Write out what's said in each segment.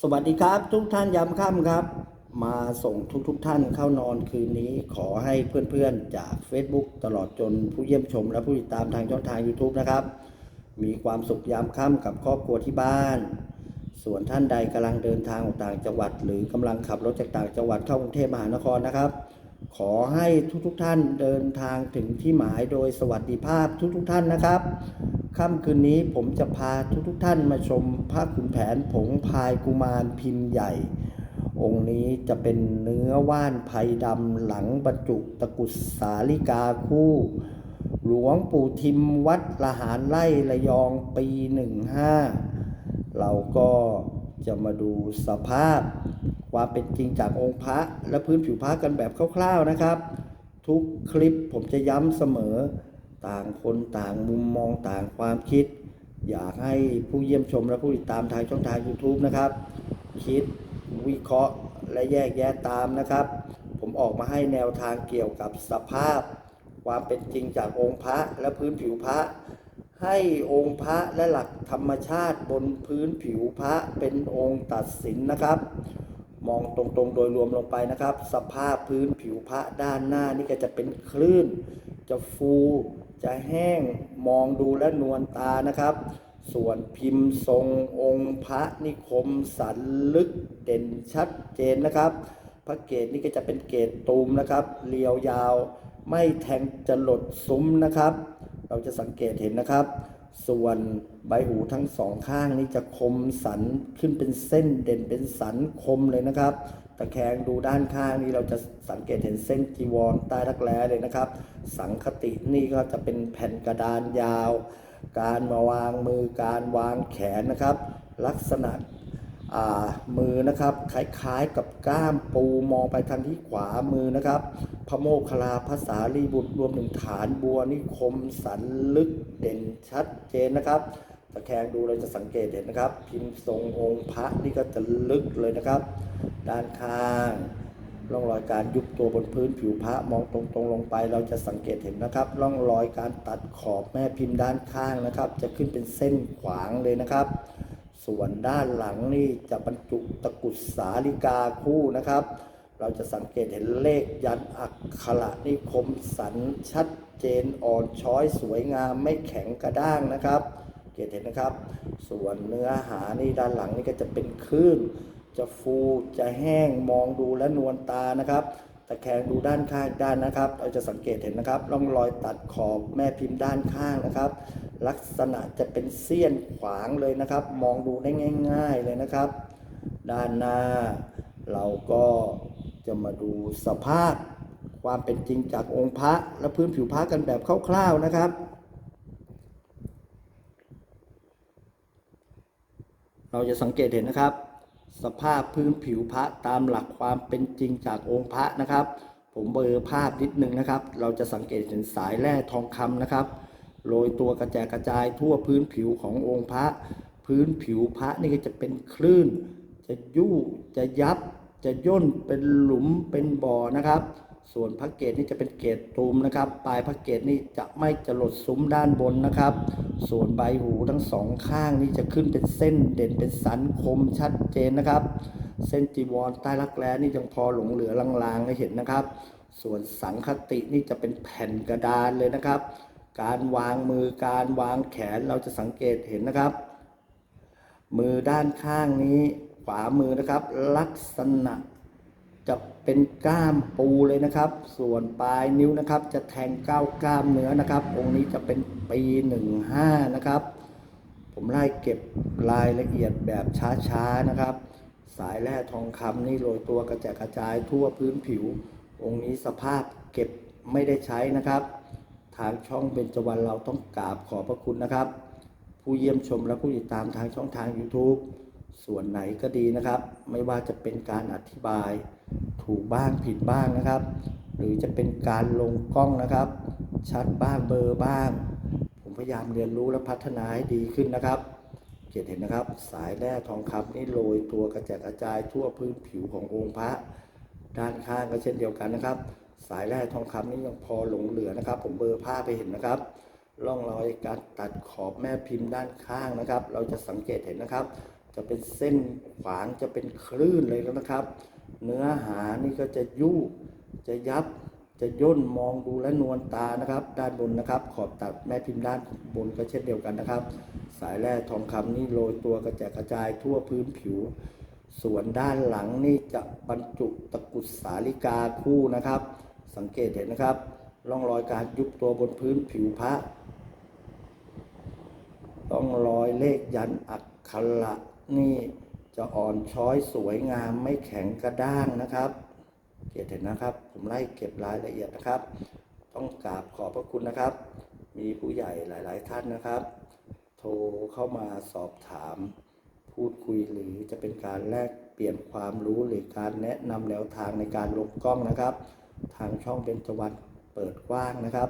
สวัสดีครับ ทุกท่านยามค่ำครับ มาส่งทุกทุกท่านเข้านอนคืนนี้ ขอให้เพื่อนๆจาก Facebook ตลอดจนผู้เยี่ยมชม และผู้ติดตามทางช่องทาง YouTube นะครับ มีความสุขยามค่ำกับครอบครัวที่บ้าน ส่วนท่านใดกำลังเดินทางออกต่างจังหวัด หรือกำลังขับรถจากต่างจังหวัดเข้ากรุงเทพมหานครนะครับ ขอให้ทุกๆทท่านเดินทางถึงที่หมายโดยสวัสดิภาพทุกๆทท่านนะครับ ค่ำคืนนี้ผมจะพาทุกๆทท่านมาชมพระขุนแผนผงพายกุมารพิมพ์ใหญ่ องค์นี้จะเป็นเนื้อว่านไพดำหลังบรรจุตะกุดสาลิกาคู่ หลวงปู่ทิมวัดละหารไล่ระยองปีหนึ่งห้าเราก็ จะมาดูสภาพ ความเป็นจริงจากองค์พระและพื้นผิวพระกันแบบคร่าวๆนะครับ ทุกคลิปผมจะย้ำเสมอต่างคนต่างมุมมองต่างความคิด อยากให้ผู้เยี่ยมชมและผู้ติดตามทางช่องทาง YouTube นะครับ คิดวิเคราะห์และแยกแยะตามนะครับ ผมออกมาให้แนวทางเกี่ยวกับสภาพ ความเป็นจริงจากองค์พระและพื้นผิวพระ ให้องค์พระและหลักธรรมชาติบนพื้นผิวพระเป็นองค์ตัดสินนะครับ มองตรงๆโดยรวมลงไปนะครับ สภาพพื้นผิวพระด้านหน้านี่ก็จะเป็นคลื่น จะฟูจะแห้งมองดูและนวลตานะครับ ส่วนพิมพ์ทรงองค์พระนิคมสันลึกเด่นชัดเจนนะครับ พระเกศนี่ก็จะเป็นเกศตูมนะครับเรียวยาว ไม่แทงจะหลดซุ้มนะครับ เราจะสังเกตเห็นนะครับ ส่วนใบหูทั้งสองข้างนี่จะคมสันขึ้นเป็นเส้นเด่นเป็นสันคมเลยนะครับ ตะแคงดูด้านข้างนี่เราจะสังเกตเห็นเส้นจีวรใต้รักแร้เลยนะครับ สังคตินี่ก็จะเป็นแผ่นกระดานยาว การมาวางมือการวางแขนนะครับ ลักษณะ มือนะครับคล้ายๆกับก้ามปูมองไปทางที่ขวามือนะครับ พระโมคคลาภาษาลีบุตรรวมถึงฐานบัวนิคมสันลึกเด่นชัดเจนนะครับตะแคงดูเราจะสังเกตเห็นนะครับ พิมพ์ทรงองค์พระนี่ก็จะลึกเลยนะครับ ด้านข้างร่องรอยการยุบตัวบนพื้นผิวพระมองตรงๆลงไป เราจะสังเกตเห็นนะครับร่องรอยการตัดขอบแม่พิมพ์ด้านข้างนะครับ จะขึ้นเป็นเส้นขวางเลยนะครับ ส่วนด้านหลังนี่จะบรรจุตะกุดสาลิกาคู่นะครับ เราจะสังเกตเห็นเลขยันอักขระนิคมสันชัดเจนอ่อนช้อยสวยงามไม่แข็งกระด้างนะครับ เกตเห็นนะครับ ส่วนเนื้อหานี่ด้านหลังนี่ก็จะเป็นคลื่น จะฟูจะแห้งมองดูและนวลตานะครับ ตะแคงดูด้านข้างด้านนะครับ เราจะสังเกตเห็นนะครับ ร่องรอยตัดขอบแม่พิมพ์ด้านข้างนะครับ ลักษณะจะเป็นเสี้ยนขวางเลยนะครับ มองดูได้ง่าย ๆเลยนะครับ ด้านหน้า เราก็จะมาดูสภาพความเป็นจริงจากองค์พระและพื้นผิวพระกันแบบคร่าวๆนะครับเราจะสังเกตเห็นนะครับ สภาพพื้นผิวพระตามหลักความเป็นจริงจากองค์พระนะครับ ผมเบลอภาพนิดนึงนะครับ เราจะสังเกตเห็นสายแร่ทองคำนะครับโรยตัวกระจายกระจายทั่วพื้นผิวขององค์พระ พื้นผิวพระนี่ก็จะเป็นคลื่น จะยู่จะยับจะย่นเป็นหลุมเป็นบ่อนะครับ ส่วนพระเกศนี่จะเป็นเกศตูมนะครับ ปลายพระเกศนี่จะไม่จะหลดซุ้มด้านบนนะครับ ส่วนใบหูทั้งสองข้างนี่จะขึ้นเป็นเส้นเด่นเป็นสันคมชัดเจนนะครับ เส้นจีวรใต้รักแร้นี่ยังพอหลงเหลือลางๆให้เห็นนะครับ ส่วนสังคตินี่จะเป็นแผ่นกระดานเลยนะครับ การวางมือการวางแขนเราจะสังเกตเห็นนะครับ มือด้านข้างนี้ขวามือนะครับ ลักษณะจะ เป็นก้ามปูเลยนะครับ ส่วนปลายนิ้วนะครับ จะแทงเก้ากล้ามเนื้อนะครับ องค์นี้จะเป็นปีหนึ่งห้านะครับ ผมไล่เก็บรายละเอียดแบบช้าๆนะครับ สายแร่ทองคำนี่โรยตัวกระจายกระจายทั่วพื้นผิว องค์นี้สภาพเก็บไม่ได้ใช้นะครับ ทางช่องเบญจวรรณเราต้องกราบขอบพระคุณนะครับ ผู้เยี่ยมชมและผู้ติดตามทางช่องทาง YouTube ส่วนไหนก็ดีนะครับ ไม่ว่าจะเป็นการอธิบายถูกบ้างผิดบ้างนะครับ หรือจะเป็นการลงกล้องนะครับ ชัดบ้างเบอร์บ้าง ผมพยายามเรียนรู้และพัฒนาให้ดีขึ้นนะครับเกียรเห็นนะครับ สายแร่ทองคำนี่โรยตัวกระจายกระจายทั่วพื้นผิวขององค์พระ ด้านข้างก็เช่นเดียวกันนะครับ สายแร่ทองคำนี่ยังพอหลงเหลือนะครับ ผมเบลอร์ผ้าไปเห็นนะครับร่องรอยการตัดขอบแม่พิมพ์ด้านข้างนะครับ เราจะสังเกตเห็นนะครับ จะเป็นเส้นขวางจะเป็นคลื่นเลยแล้วนะครับ เนื้อหานี่ก็จะยุจะยับจะย่นมองดูและนวลตานะครับ ด้านบนนะครับ ขอบตัดแม่พิมพ์ด้านบนก็เช่นเดียวกันนะครับ สายแร่ทองคำนี่โรยตัวกระจายกระจายทั่วพื้นผิว ส่วนด้านหลังนี่จะบรรจุตะกุดสาลิกาคู่นะครับ สังเกตเห็นนะครับร่องรอยการยุบตัวบนพื้นผิวพระต้องรอยเลขยันอักขระ นี่จะอ่อนช้อยสวยงามไม่แข็งกระด้างนะครับ เกียรติเห็นนะครับ ผมไล่เก็บรายละเอียดนะครับ ต้องกราบขอบพระคุณนะครับ มีผู้ใหญ่หลาย ๆ ท่านนะครับ โทรเข้ามาสอบถาม พูดคุยหรือจะเป็นการแลกเปลี่ยนความรู้หรือการแนะนำแนวทางในการลงกล้องนะครับ ทางช่องเป็นจวัตเปิดกว้างนะครับ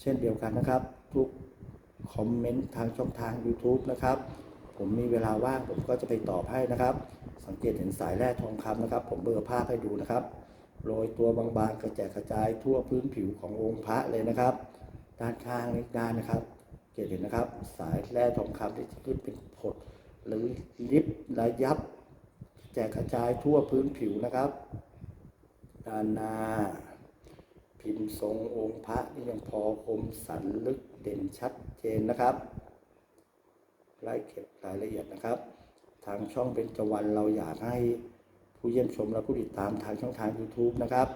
เช่นเดียวกันนะครับ ทุกคอมเมนต์ทางช่องทาง YouTube นะครับ ผมมีเวลาว่างผมก็จะไปตอบให้นะครับ สังเกตเห็นสายแร่ทองคำนะครับ ผมเบลอภาพให้ดูนะครับโรยตัวบางๆกระจายกระจายทั่วพื้นผิวขององค์พระเลยนะครับ ด้านข้างนี้ด้านนะครับ เกตเห็นนะครับ สายแร่ทองคำที่ขึ้นเป็นผดหรือลิบระยับ แจกกระจายทั่วพื้นผิวนะครับ ด้านหน้า พิมพ์ทรงองค์พระนี่ยังพอคมสันลึกเด่นชัดเจนนะครับ ไล่เก็บรายละเอียดนะครับ ทางช่องเป็นจวันเราอยากให้ผู้เยี่ยมชมและผู้ติดตามทางช่องทาง YouTube นะครับ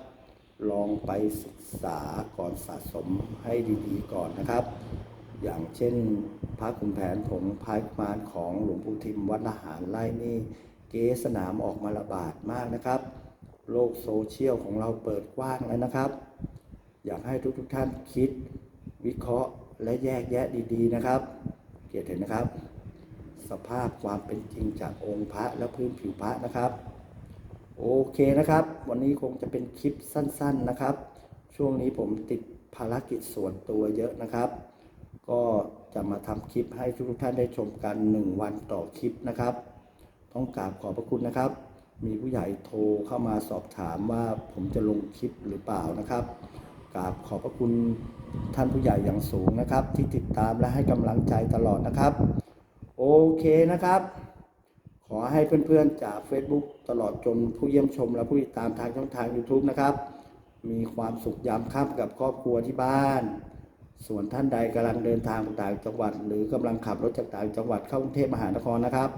ลองไปศึกษาก่อนสะสมให้ดีๆก่อนนะครับ อย่างเช่นพระขุนแผนผงพายมารของหลวงปู่ทิมวัดละหารไล่นี่เกสนามออกมาระบาดมากนะครับ โลกโซเชียลของเราเปิดกว้างแล้วนะครับ อยากให้ทุกๆทท่านคิดวิเคราะห์และแยกแยะดีๆนะครับ เกียรติเห็นนะครับ สภาพความเป็นจริงจากองค์พระและพื้นผิวพระนะครับ โอเคนะครับ วันนี้คงจะเป็นคลิปสั้น ๆนะครับ ช่วงนี้ผมติดภารกิจส่วนตัวเยอะนะครับ ก็จะมาทำคลิปให้ทุกท่านได้ชมกัน 1 วันต่อคลิปนะครับ ต้องกราบขอบพระคุณนะครับ มีผู้ใหญ่โทรเข้ามาสอบถามว่าผมจะลงคลิปหรือเปล่านะครับกราบขอบพระคุณท่านผู้ใหญ่อย่างสูงนะครับ ที่ติดตามและให้กำลังใจตลอดนะครับ โอเคนะครับ ขอให้เพื่อนๆจาก Facebook ตลอดจนผู้เยี่ยมชมและผู้ติดตามทางช่องทาง YouTube นะครับ มีความสุขยามค่ำกับครอบครัวที่บ้าน ส่วนท่านใดกำลังเดินทางไปต่างจังหวัด หรือกำลังขับรถจากต่างจังหวัดเข้ากรุงเทพมหานครนะครับ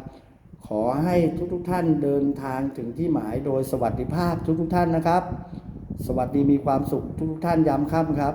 ขอให้ทุกๆท่านเดินทางถึงที่หมายโดยสวัสดิภาพทุกๆท่านนะครับ สวัสดีมีความสุขทุกๆท่านยามค่ำครับ